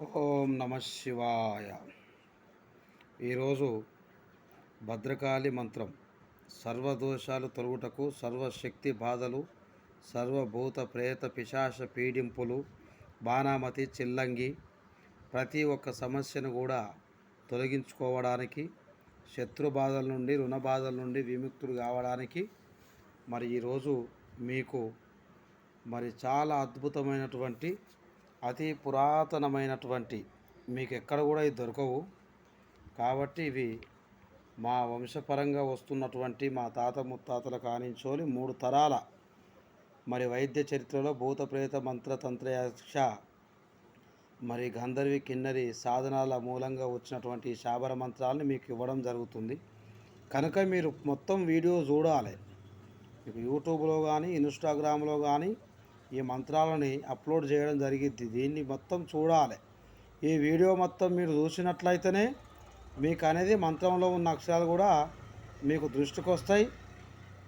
ఓం నమ శివాయ. ఈరోజు భద్రకాళి మంత్రం. సర్వదోషాలు తొలుగుటకు సర్వశక్తి బాధలు సర్వభూత ప్రేత పిశాచ పీడింపులు బాణామతి చిల్లంగి ప్రతి ఒక్క సమస్యను కూడా తొలగించుకోవడానికి శత్రు బాధల నుండి రుణ బాధల నుండి విముక్తులు కావడానికి మరి ఈరోజు మీకు మరి చాలా అద్భుతమైనటువంటి అతి పురాతనమైనటువంటి మీకు ఎక్కడ కూడా ఇది దొరకవు. కాబట్టి ఇవి మా వంశపరంగా వస్తున్నటువంటి మా తాత ముత్తాతల కానించోని మూడు తరాల మరి వైద్య చరిత్రలో భూత ప్రేత మంత్ర తంత్రయాక్ష మరి గంధర్వి కిన్నరి సాధనాల మూలంగా వచ్చినటువంటి శాబర మంత్రాలను మీకు ఇవ్వడం జరుగుతుంది. కనుక మీరు మొత్తం వీడియో చూడాలి. మీకు యూట్యూబ్లో కానీ ఇన్స్టాగ్రామ్లో కానీ ఈ మంత్రాలని అప్లోడ్ చేయడం జరిగింది. దీన్ని మొత్తం చూడాలి. ఈ వీడియో మొత్తం మీరు చూసినట్లయితేనే మీకు అనేది మంత్రంలో ఉన్న అక్షరాలు కూడా మీకు దృష్టికి వస్తాయి.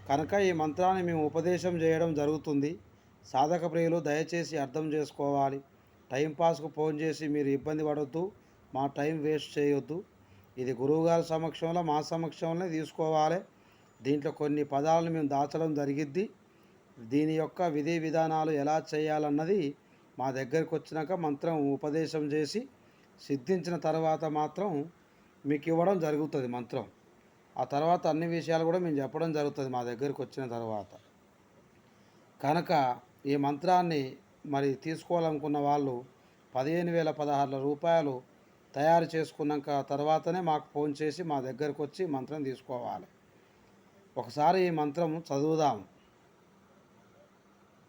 కనుక ఈ మంత్రాన్ని మేము ఉపదేశం చేయడం జరుగుతుంది. సాధక ప్రియులు దయచేసి అర్థం చేసుకోవాలి. టైంపాస్కు ఫోన్ చేసి మీరు ఇబ్బంది పడవద్దు మా టైం వేస్ట్ చేయొద్దు. ఇది గురువుగారి సమక్షంలో మా సమక్షంలోనే తీసుకోవాలి. దీంట్లో కొన్ని పదాలను మేము దాచడం జరిగిద్ది. దీని యొక్క విధి విధానాలు ఎలా చేయాలన్నది మా దగ్గరకు వచ్చినాక మంత్రం ఉపదేశం చేసి సిద్ధించిన తర్వాత మాత్రం మీకు ఇవ్వడం జరుగుతుంది మంత్రం. ఆ తర్వాత అన్ని విషయాలు కూడా మేము చెప్పడం జరుగుతుంది మా దగ్గరకు వచ్చిన తర్వాత. కనుక ఈ మంత్రాన్ని మరి తీసుకోవాలనుకున్న వాళ్ళు పదిహేను వేల పదహారుల రూపాయలు తయారు చేసుకున్నాక తర్వాతనే మాకు ఫోన్ చేసి మా దగ్గరకు వచ్చి మంత్రం తీసుకోవాలి. ఒకసారి ఈ మంత్రం చదువుదాము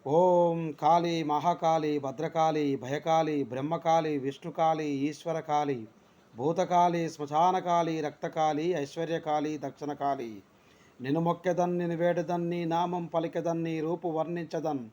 ఓం కాళీ మహాకాళి భద్రకాళి భయకాళి బ్రహ్మకాళి విష్ణుకాళి ఈశ్వరకాళి భూతకాళి శ్మశానకాళి రక్తకాళి ఐశ్వర్యకాళి దక్షిణకాళి. నిను మొక్కెదన్ నిన్ను నామం పలికెదన్ నీ రూపు వర్ణించదన్.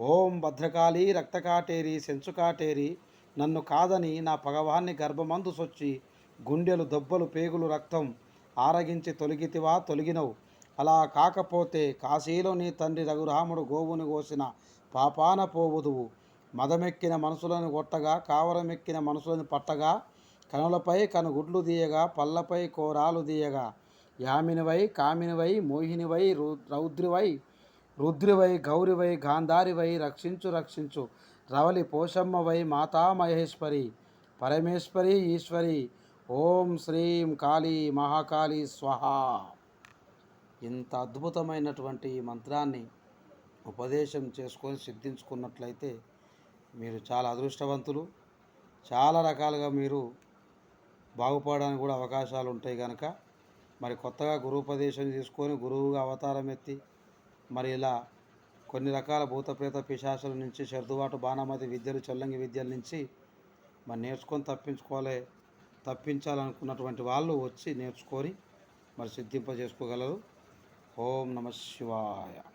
ఓం భద్రకాళి రక్తకాటేరి సెంచుకాటేరి నన్ను కాదని నా పగవాన్ని గర్భమందు సొచ్చి గుండెలు దెబ్బలు పేగులు రక్తం ఆరగించి తొలగితివా తొలగినవు. అలా కాకపోతే కాశీలో నీ తండ్రి రఘురాముడు గోవును కోసిన పాపాన పోవుదువు. మదమెక్కిన మనసులను కొట్టగా కావరమెక్కిన మనసులను పట్టగా కనులపై కనుగుడ్లు తీయగా పళ్ళపై కోరాలు తీయగా. యామినివై కామినివై మోహినివై రు రౌద్రివై రుద్రివై గౌరివై గాంధారివై రక్షించు రక్షించు. రవలి పోషమ్మవై మాతా మహేశ్వరి పరమేశ్వరి ఈశ్వరి. ఓం శ్రీం కాళీ మహాకాళీ స్వహా. ఇంత అద్భుతమైనటువంటి ఈ మంత్రాన్ని ఉపదేశం చేసుకొని సిద్ధించుకున్నట్లయితే మీరు చాలా అదృష్టవంతులు. చాలా రకాలుగా మీరు బాగుపడడానికి కూడా అవకాశాలు ఉంటాయి కనుక మరి కొత్తగా గురుపదేశం తీసుకొని గురువుగా అవతారం ఎత్తి మరి ఇలా కొన్ని రకాల భూతప్రేత పిశాసుల నుంచి సర్దుబాటు బాణామతి విద్యలు చల్లంగి విద్యల నుంచి మరి నేర్చుకొని తప్పించుకోలే తప్పించాలనుకున్నటువంటి వాళ్ళు వచ్చి నేర్చుకొని మరి సిద్ధింపజేసుకోగలరు. ఓం నమ శివాయ.